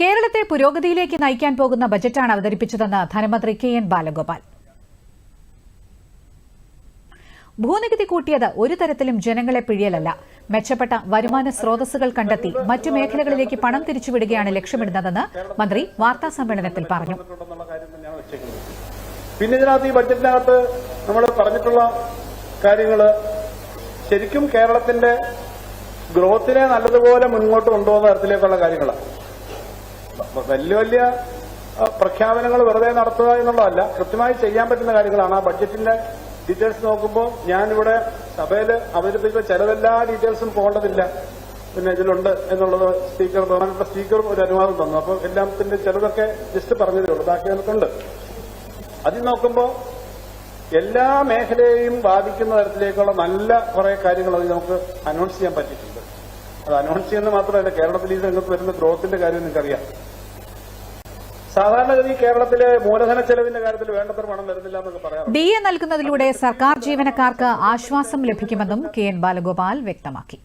കേരളത്തെ പുരോഗതിയിലേക്ക് നയിക്കാൻ പോകുന്ന ബജറ്റാണ് അവതരിപ്പിച്ചതെന്ന് ധനമന്ത്രി കെ എൻ ബാലഗോപാൽ. ഭൂനികുതി കൂട്ടിയത് ഒരു തരത്തിലും ജനങ്ങളെ പിഴിയലല്ല. മെച്ചപ്പെട്ട വരുമാന സ്രോതസ്സുകൾ കണ്ടെത്തി മറ്റു മേഖലകളിലേക്ക് പണം തിരിച്ചുവിടുകയാണ് ലക്ഷ്യമിടുന്നതെന്ന് മന്ത്രി പറഞ്ഞു കാര്യം തന്നെയാണ് വെച്ചേക്കുന്നത് പിന്നെ ഇതിനകത്ത് ഈ ബഡ്ജറ്റിനകത്ത് നമ്മൾ പറഞ്ഞിട്ടുള്ള കാര്യങ്ങൾ ശരിക്കും കേരളത്തിന്റെ ഗ്രോത്തിനെ നല്ലതുപോലെ മുന്നോട്ട് കൊണ്ടുപോകുന്ന തരത്തിലേക്കുള്ള കാര്യങ്ങളാണ്. വലിയ വലിയ പ്രഖ്യാപനങ്ങൾ വെറുതെ നടത്തുക എന്നുള്ളതല്ല കൃത്യമായി ചെയ്യാൻ പറ്റുന്ന കാര്യങ്ങളാണ്. ആ ബഡ്ജറ്റിന്റെ ഡീറ്റെയിൽസ് നോക്കുമ്പോൾ ഞാനിവിടെ സഭയിൽ അവതരിപ്പിച്ച ചിലതെല്ലാ ഡീറ്റെയിൽസും പോകേണ്ടതില്ല. പിന്നെ ഇതിലുണ്ട് എന്നുള്ളത് സ്പീക്കർ പ്രധാനപ്പെട്ട സ്പീക്കർ ഒരു അനുവാദം തന്നു. അപ്പോൾ എല്ലാത്തിന്റെ ചിലതൊക്കെ ജസ്റ്റ് പറഞ്ഞതേ ഉള്ളൂ. ബാക്കി അതിൽ നോക്കുമ്പോൾ എല്ലാ മേഖലയെയും ബാധിക്കുന്ന തരത്തിലേക്കുള്ള നല്ല കുറെ കാര്യങ്ങൾ അതിൽ നമുക്ക് അനൗൺസ് ചെയ്യാൻ പറ്റിയിട്ടുണ്ട്. അത് അനൗൺസ് ചെയ്യുന്നത് മാത്രമല്ല കേരളത്തിൽ ഈ രംഗത്ത് വരുന്ന ഗ്രോത്തിന്റെ കാര്യം നിങ്ങൾക്കറിയാം. സാധാരണഗതി കേരളത്തിലെ മൂലധന ചെലവിന്റെ കാര്യത്തിൽ വേണ്ടത്ര പണം വരുന്നില്ല എന്നൊക്കെ പറയാം ഡി എ നൽകുന്നതിലൂടെ സർക്കാർ ജീവനക്കാർക്ക് ആശ്വാസം ലഭിക്കുമെന്നും കെ എൻ ബാലഗോപാൽ വ്യക്തമാക്കി.